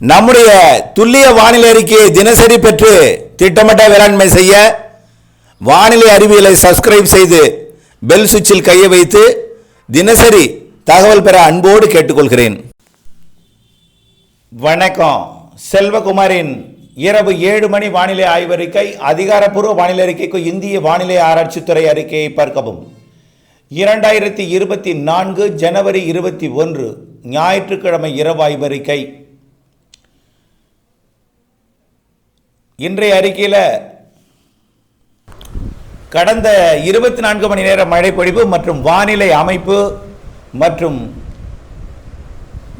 நம்முடைய துல்லிய வானிலை அறிக்கையை தினசரி பெற்று திட்டமிட்ட வேளாண்மை செய்ய வானிலை அறிவியலை சப்ஸ்கிரைப் செய்து பெல் சுவிட்சில் கையை வைத்து தினசரி தகவல் பெற அன்போடு கேட்டுக்கொள்கிறேன். வணக்கம். செல்வகுமாரின் இரவு ஏழு மணி வானிலை ஆய்வறிக்கை அதிகாரப்பூர்வ வானிலை அறிக்கைக்கு இந்திய வானிலை ஆராய்ச்சித்துறை அறிக்கையை பார்க்கவும். இரண்டாயிரத்தி இருபத்தி நான்கு ஜனவரி இருபத்தி ஒன்று ஞாயிற்றுக்கிழமை இரவு ஆய்வறிக்கை இன்றைய அறிக்கையில் கடந்த இருபத்தி நான்கு மணி நேர மழைப்பொழிவு மற்றும் வானிலை அமைப்பு மற்றும்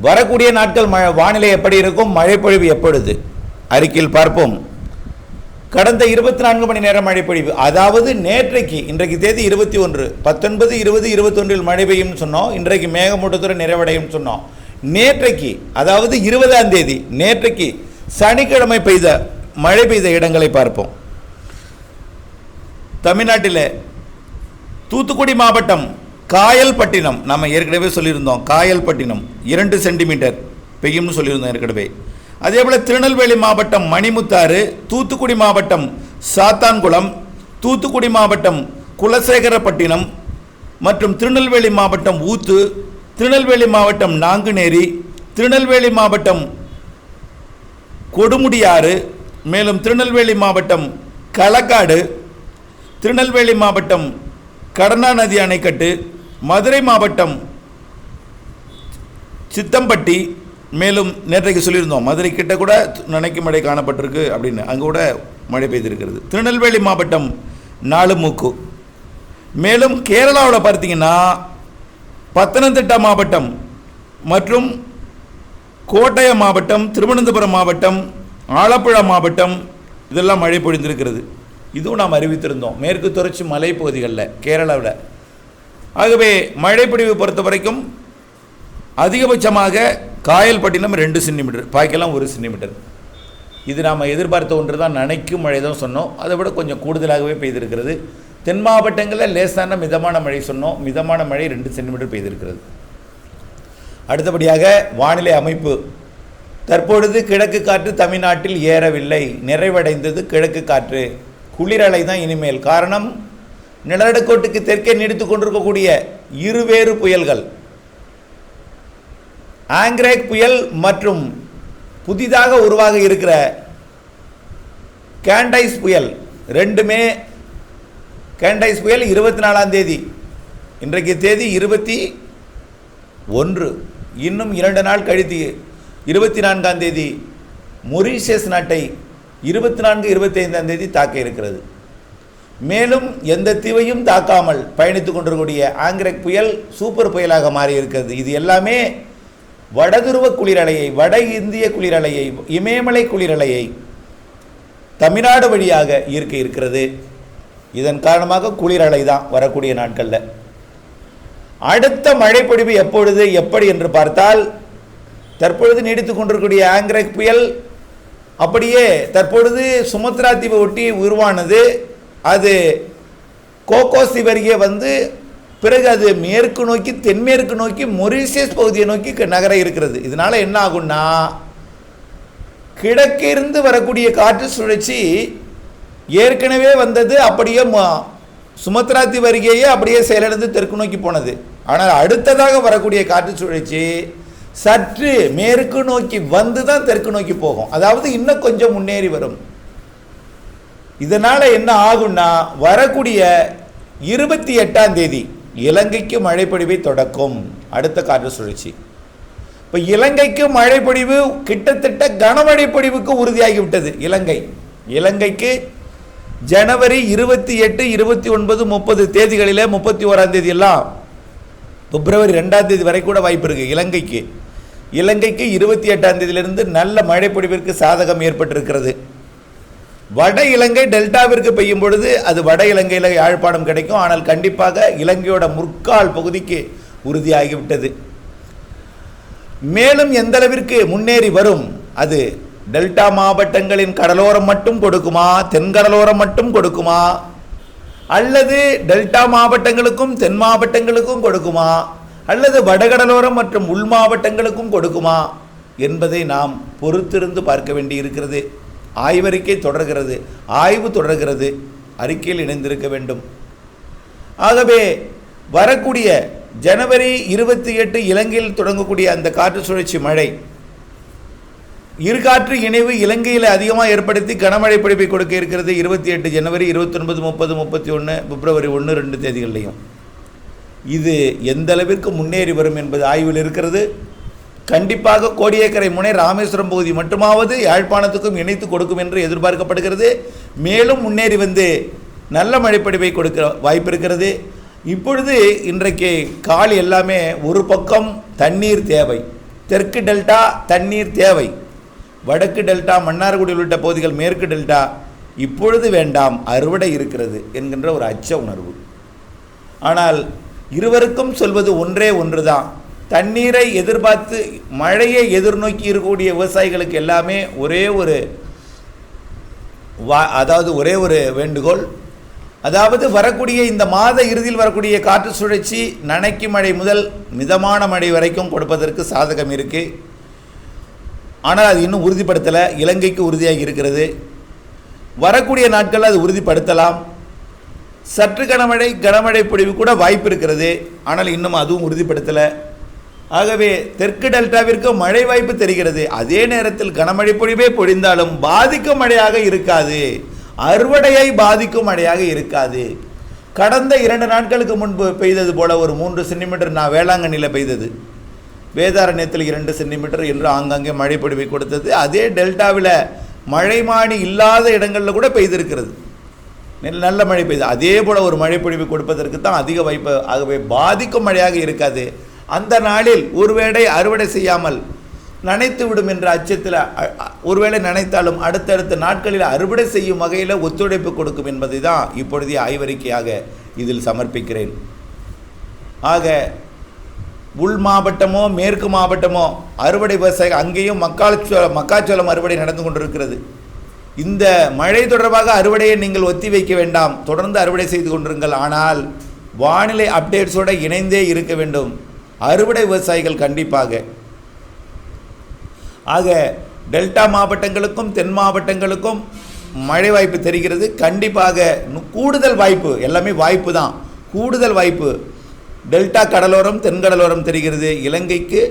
வரக்கூடிய நாட்கள் ம வானிலை எப்படி இருக்கும் மழைப்பொழிவு எப்பொழுது? அறிக்கையில் பார்ப்போம். கடந்த இருபத்தி நான்கு மணி நேரம் மழைப்பொழிவு அதாவது நேற்றைக்கு இன்றைக்கு தேதி இருபத்தி ஒன்று பத்தொன்பது இருபது இருபத்தொன்றில் மழை பெய்யும்னு சொன்னோம் இன்றைக்கு மேகமூட்டத்துடன் நிறைவடையும் சொன்னோம். நேற்றைக்கு அதாவது இருபதாம் தேதி நேற்றைக்கு சனிக்கிழமை பெய்த மழை பெய்த இடங்களை பார்ப்போம். தமிழ்நாட்டில் தூத்துக்குடி மாவட்டம் காயல்பட்டினம் நம்ம ஏற்கனவே சொல்லியிருந்தோம் காயல்பட்டினம் இரண்டு சென்டிமீட்டர் பெய்யும்னு சொல்லியிருந்தோம் ஏற்கனவே. அதே போல் திருநெல்வேலி மாவட்டம் மணிமுத்தாறு தூத்துக்குடி மாவட்டம் சாத்தான்குளம் தூத்துக்குடி மாவட்டம் குலசேகரப்பட்டினம் மற்றும் திருநெல்வேலி மாவட்டம் ஊத்து திருநெல்வேலி மாவட்டம் நாங்குநேரி திருநெல்வேலி மாவட்டம் கொடுமுடியாறு மேலும் திருநெல்வேலி மாவட்டம் களக்காடு திருநெல்வேலி மாவட்டம் கடனா நதி அணைக்கட்டு மதுரை மாவட்டம் சித்தம்பட்டி மேலும் நேற்றைக்கு சொல்லியிருந்தோம் மதுரை கிட்ட கூட நினைக்கும் மழை காணப்பட்டிருக்கு அப்படின்னு. அங்கே கூட மழை பெய்திருக்கிறது. திருநெல்வேலி மாவட்டம் நாலுமூக்கு. மேலும் கேரளாவில் பார்த்தீங்கன்னா பத்தனந்திட்டா மாவட்டம் மற்றும் கோட்டயம் மாவட்டம் திருவனந்தபுரம் மாவட்டம் ஆலப்புழா மாவட்டம் இதெல்லாம் மழை பொழிந்திருக்கிறது. இதுவும் நாம் அறிவித்திருந்தோம். மேற்கு தொடர்ச்சி மலைப்பகுதிகளில் கேரளாவில். ஆகவே மழைப்பொழிவு பொறுத்த வரைக்கும் அதிகபட்சமாக காயல்பட்டினம் ரெண்டு சென்டிமீட்டர் பாய்க்கெல்லாம் ஒரு சென்டிமீட்டர். இது நாம் எதிர்பார்த்த ஒன்று தான் நனைக்கும் மழை தான் சொன்னோம். அதை விட கொஞ்சம் கூடுதலாகவே பெய்திருக்கிறது. தென் மாவட்டங்களில் லேசான மிதமான மழை சொன்னோம். மிதமான மழை ரெண்டு சென்டிமீட்டர் பெய்திருக்கிறது. அடுத்தபடியாக வானிலை அமைப்பு. தற்பொழுது கிழக்கு காற்று தமிழ்நாட்டில் ஏறவில்லை. நிறைவடைந்தது கிழக்கு காற்று. குளிரலை தான் இனிமேல். காரணம் நிலநடுக்கோட்டுக்கு தெற்கே நீடித்து கொண்டிருக்கக்கூடிய இருவேறு புயல்கள். ஆங்கிரேக் புயல் மற்றும் புதிதாக உருவாக இருக்கிற கேண்டைஸ் புயல் ரெண்டுமே கேண்டைஸ் புயல் இருபத்தி நாலாம் தேதி இன்றைக்கு தேதி இருபத்தி ஒன்று. இன்னும் இரண்டு நாள் கழித்து இருபத்தி நான்காம் தேதி மொரீஷியஸ் நாட்டை இருபத்தி நான்கு இருபத்தி ஐந்தாம் தேதி தாக்க இருக்கிறது. மேலும் எந்த தீவையும் தாக்காமல் பயணித்து கொண்டிருக்கக்கூடிய ஆங்கிரக் புயல் சூப்பர் புயலாக மாறி இருக்கிறது. இது எல்லாமே வடதுருவ குளிரலையை வட இந்திய குளிரலையை இமயமலை குளிரலையை தமிழ்நாடு வழியாக ஈர்க்க இருக்கிறது. இதன் காரணமாக குளிரலை தான் வரக்கூடிய நாட்களில். அடுத்த மழைப்பொழிவு எப்பொழுது எப்படி என்று பார்த்தால் தற்பொழுது நீடித்து கொண்டிருக்கக்கூடிய ஆங்கிரக் புயல் அப்படியே தற்பொழுது சுமத்ரா தீவை ஒட்டி உருவானது. அது கோகோஸ் தீவு அருகே வந்து பிறகு அது மேற்கு நோக்கி தென்மேற்கு நோக்கி மொரீசியஸ் பகுதியை நோக்கி நகர இருக்கிறது. இதனால் என்ன ஆகும்னா கிழக்கிருந்து வரக்கூடிய காற்று சுழற்சி ஏற்கனவே வந்தது அப்படியே ம- சுமத்ரா தீவு அருகேயே அப்படியே செயலிழந்து தெற்கு நோக்கி போனது. ஆனால் அடுத்ததாக வரக்கூடிய காற்று சுழற்சி சற்று மேற்கு நோக்கி வந்து தான் தெற்கு நோக்கி போகும். அதாவது இன்னும் கொஞ்சம் முன்னேறி வரும். இதனால் என்ன ஆகும்னா வரக்கூடிய இருபத்தி எட்டாம் தேதி இலங்கைக்கு மழைப்பொழிவை தொடக்கும். அடுத்த காற்று சுழற்சி. இப்போ இலங்கைக்கு மழைப்பொழிவு கிட்டத்தட்ட கனமழை பொழிவுக்கு உறுதியாகிவிட்டது இலங்கை. இலங்கைக்கு ஜனவரி இருபத்தி எட்டு இருபத்தி ஒன்பது முப்பது தேதிகளில் முப்பத்தி ஓராம் எல்லாம் பிப்ரவரி ரெண்டாம் தேதி வரை கூட வாய்ப்பு இருக்குது இலங்கைக்கு. இலங்கைக்கு இருபத்தி எட்டாம் தேதியிலிருந்து நல்ல மழைப்பொழிவிற்கு சாதகம் ஏற்பட்டிருக்கிறது. வட இலங்கை டெல்டாவிற்கு பெய்யும் பொழுது அது வட இலங்கையில் யாழ்ப்பாணம் கிடைக்கும். ஆனால் கண்டிப்பாக இலங்கையோட முற்கால் பகுதிக்கு உறுதியாகிவிட்டது. மேலும் எந்த அளவிற்கு முன்னேறி வரும் அது டெல்டா மாவட்டங்களின் கடலோரம் மட்டும் கொடுக்குமா தென்கடலோரம் மட்டும் கொடுக்குமா அல்லது டெல்டா மாவட்டங்களுக்கும் தென் மாவட்டங்களுக்கும் கொடுக்குமா? அல்லது வடகடலோரம் மற்றும் உள் மாவட்டங்களுக்கும் கொடுக்குமா என்பதை நாம் பொறுத்திருந்து பார்க்க வேண்டி இருக்கிறது ஆய்வறிக்கை தொடர்கிறது ஆய்வு தொடர்கிறது அறிக்கையில் இணைந்திருக்க வேண்டும். ஆகவே வரக்கூடிய ஜனவரி இருபத்தி எட்டு இலங்கையில் தொடங்கக்கூடிய அந்த காற்று சுழற்சி மழை இருகாற்று இணைவு இலங்கையில் அதிகமாக ஏற்படுத்தி கனமழை பிடிப்பை கொடுக்க இருக்கிறது இருபத்தி எட்டு ஜனவரி இருபத்தொன்பது முப்பது முப்பத்தி ஒன்று பிப்ரவரி ஒன்று ரெண்டு தேதிகள்லையும். இது எந்த அளவிற்கு முன்னேறி வரும் என்பது ஆய்வில் இருக்கிறது. கண்டிப்பாக கோடியக்கரை முனை ராமேஸ்வரம் பகுதி மட்டுமாவது யாழ்ப்பாணத்துக்கும் இணைத்து கொடுக்கும் என்று எதிர்பார்க்கப்படுகிறது. மேலும் முன்னேறி வந்து நல்ல மழைப்படிவை கொடுக்க வாய்ப்பு இருக்கிறது. இப்பொழுது இன்றைக்கு கால் எல்லாமே ஒரு பக்கம் தண்ணீர் தேவை. தெற்கு டெல்டா தண்ணீர் தேவை. வடக்கு டெல்டா மன்னார்குடி உள்ளிட்ட பகுதிகள் மேற்கு டெல்டா இப்பொழுது வேண்டாம் அறுவடை இருக்கிறது என்கின்ற ஒரு அச்ச உணர்வு. ஆனால் இருவருக்கும் சொல்வது ஒன்றே ஒன்றுதான் தண்ணீரை எதிர்பார்த்து மழையை எதிர்நோக்கி இருக்கக்கூடிய விவசாயிகளுக்கு எல்லாமே ஒரே ஒரு வா அதாவது ஒரே ஒரு வேண்டுகோள். அதாவது வரக்கூடிய இந்த மாத இறுதியில் வரக்கூடிய காற்று சுழற்சி நனைக்கு மழை முதல் மிதமான மழை வரைக்கும் கொடுப்பதற்கு சாதகம் இருக்குது ஆனால் அது இன்னும் உறுதிப்படுத்தலை. இலங்கைக்கு உறுதியாகி இருக்கிறது. வரக்கூடிய நாட்களில் அது உறுதிப்படுத்தலாம். சற்று கனமழை கனமழை பொழிவு கூட வாய்ப்பு இருக்கிறது. ஆனால் இன்னும் அதுவும் உறுதிப்படுத்தலை. ஆகவே தெற்கு டெல்டாவிற்கு மழை வாய்ப்பு தெரிகிறது. அதே நேரத்தில் கனமழை பொழிவே பொழிந்தாலும் பாதிக்கும் மழையாக இருக்காது. அறுவடையை பாதிக்கும் மழையாக இருக்காது. கடந்த இரண்டு நாட்களுக்கு முன்பு பெய்தது போல ஒரு மூன்று சென்டிமீட்டர் நான் வேளாங்கண்ணியில் பெய்தது. வேதாரண்யத்தில் இரண்டு சென்டிமீட்டர் என்று ஆங்காங்கே மழை பொழிவை கொடுத்தது. அதே டெல்டாவில் மழைமானி இல்லாத இடங்களில் கூட பெய்திருக்கிறது. நல்ல மழை பெய்யுது அதே போல் ஒரு மழைப்பொழிவு கொடுப்பதற்கு தான் அதிக வாய்ப்பு ஆகவே பாதிக்கும் மழையாக இருக்காது. அந்த நாளில் ஒருவேளை அறுவடை செய்யாமல் நனைத்து விடும் என்ற அச்சத்தில் ஒருவேளை நினைத்தாலும் அடுத்தடுத்த நாட்களில் அறுவடை செய்யும் வகையில் ஒத்துழைப்பு கொடுக்கும் என்பதை தான் இப்பொழுதைய ஆய்வறிக்கையாக இதில் சமர்ப்பிக்கிறேன். ஆக உள் மாவட்டமோ மேற்கு மாவட்டமோ அறுவடை விவசாயம் அங்கேயும் மக்காச்சோளம் மக்காச்சோளம் அறுவடை நடந்து கொண்டிருக்கிறது. இந்த மழை தொடர்பாக அறுவடையை நீங்கள் ஒத்தி வைக்க வேண்டாம். தொடர்ந்து அறுவடை செய்து கொண்டிருங்கள். ஆனால் வானிலை அப்டேட்ஸோடு இணைந்தே இருக்க வேண்டும். அறுவடை விவசாயிகள் கண்டிப்பாக. ஆக டெல்டா மாவட்டங்களுக்கும் தென் மாவட்டங்களுக்கும் மழை வாய்ப்பு தெரிகிறது. கண்டிப்பாக கூடுதல் வாய்ப்பு எல்லாமே வாய்ப்பு தான். கூடுதல் வாய்ப்பு. டெல்டா கடலோரம் தென்கடலோரம் தெரிகிறது. இலங்கைக்கு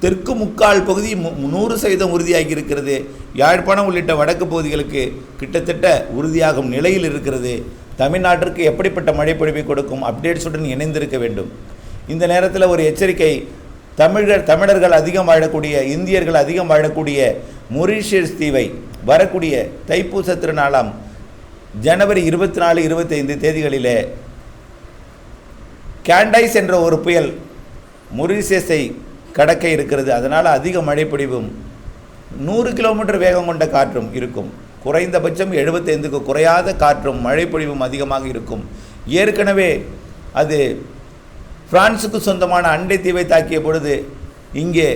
தெற்கு முக்கால் பகுதி மு- நூறு சதவீதம் உறுதியாகி இருக்கிறது. யாழ்ப்பாணம் உள்ளிட்ட வடக்கு பகுதிகளுக்கு கிட்டத்தட்ட உறுதியாகும் நிலையில் இருக்கிறது. தமிழ்நாட்டிற்கு எப்படிப்பட்ட மழைப்பொழிவை கொடுக்கும் அப்டேட்ஸுடன் இணைந்திருக்க வேண்டும். இந்த நேரத்தில் ஒரு எச்சரிக்கை. தமிழர் தமிழர்கள் அதிகம் வாழக்கூடிய இந்தியர்கள் அதிகம் வாழக்கூடிய மொரீஷியஸ் தீவை வரக்கூடிய தைப்பூச திருநாளாம் ஜனவரி இருபத்தி நாலு இருபத்தைந்து தேதிகளிலே கேண்டைஸ் என்ற ஒரு புயல் மொரீஷியஸை கடக்க இருக்கிறது. அதனால் அதிக மழைப்பொழிவும் நூறு கிலோமீட்டர் வேகம் கொண்ட காற்றும் இருக்கும். குறைந்தபட்சம் எழுபத்தைந்துக்கு குறையாத காற்றும் மழைப்பொழிவும் அதிகமாக இருக்கும். ஏற்கனவே அது பிரான்சுக்கு சொந்தமான அண்டை தீவை தாக்கிய பொழுது இங்கே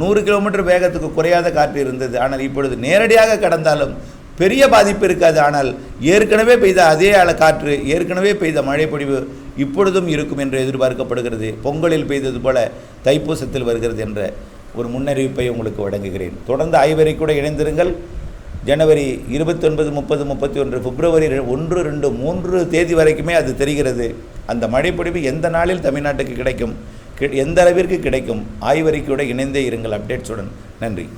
நூறு கிலோமீட்டர் வேகத்துக்கு குறையாத காற்று இருந்தது. ஆனால் இப்பொழுது நேரடியாக கடந்தாலும் பெரிய பாதிப்பு இருக்காது. ஆனால் ஏற்கனவே பெய்த அதே அள காற்று ஏற்கனவே பெய்த மழைப்பொழிவு இப்பொழுதும் இருக்கும் என்று எதிர்பார்க்கப்படுகிறது. பொங்கலில் பெய்தது போல தைப்பூசத்தில் வருகிறது என்ற ஒரு முன்னறிவிப்பை உங்களுக்கு வழங்குகிறேன். தொடர்ந்து ஐவரை கூட இணைந்திருங்கள். ஜனவரி இருபத்தொன்பது முப்பது முப்பத்தி ஒன்று பிப்ரவரி ஒன்று ரெண்டு மூன்று தேதி வரைக்குமே அது தெரிகிறது. அந்த மழைப்பொழிவு எந்த நாளில் தமிழ்நாட்டுக்கு கிடைக்கும்? கி- எந்த அளவிற்கு கிடைக்கும்? ஆய்வறிக்கையோடு இணைந்தே இருங்கள். அப்டேட்ஸுடன். நன்றி.